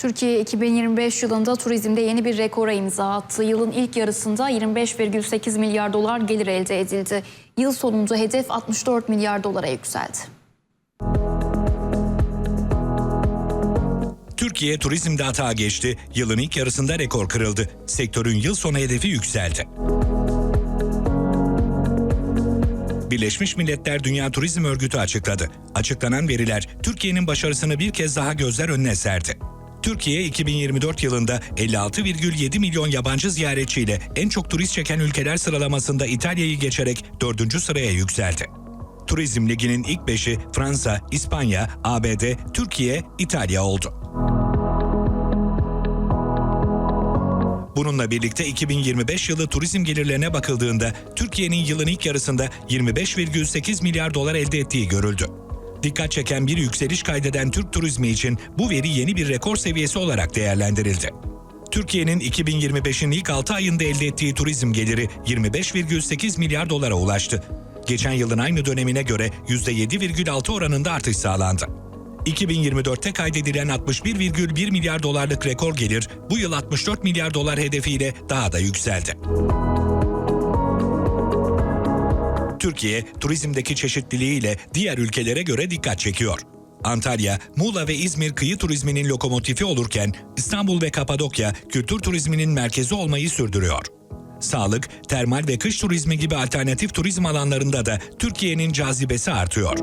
Türkiye 2025 yılında turizmde yeni bir rekora imza attı. Yılın ilk yarısında 25,8 milyar dolar gelir elde edildi. Yıl sonunda hedef 64 milyar dolara yükseldi. Türkiye turizmde hata geçti. Yılın ilk yarısında rekor kırıldı. Sektörün yıl sonu hedefi yükseldi. Birleşmiş Milletler Dünya Turizm Örgütü açıkladı. Açıklanan veriler Türkiye'nin başarısını bir kez daha gözler önüne serdi. Türkiye 2024 yılında 56,7 milyon yabancı ziyaretçiyle en çok turist çeken ülkeler sıralamasında İtalya'yı geçerek 4. sıraya yükseldi. Turizm Ligi'nin ilk beşi Fransa, İspanya, ABD, Türkiye, İtalya oldu. Bununla birlikte 2025 yılı turizm gelirlerine bakıldığında Türkiye'nin yılın ilk yarısında 25,8 milyar dolar elde ettiği görüldü. Dikkat çeken bir yükseliş kaydeden Türk turizmi için bu veri yeni bir rekor seviyesi olarak değerlendirildi. Türkiye'nin 2025'in ilk 6 ayında elde ettiği turizm geliri 25,8 milyar dolara ulaştı. Geçen yılın aynı dönemine göre %7,6 oranında artış sağlandı. 2024'te kaydedilen 61,1 milyar dolarlık rekor gelir bu yıl 64 milyar dolar hedefiyle daha da yükseldi. Türkiye, turizmdeki çeşitliliğiyle diğer ülkelere göre dikkat çekiyor. Antalya, Muğla ve İzmir kıyı turizminin lokomotifi olurken İstanbul ve Kapadokya kültür turizminin merkezi olmayı sürdürüyor. Sağlık, termal ve kış turizmi gibi alternatif turizm alanlarında da Türkiye'nin cazibesi artıyor.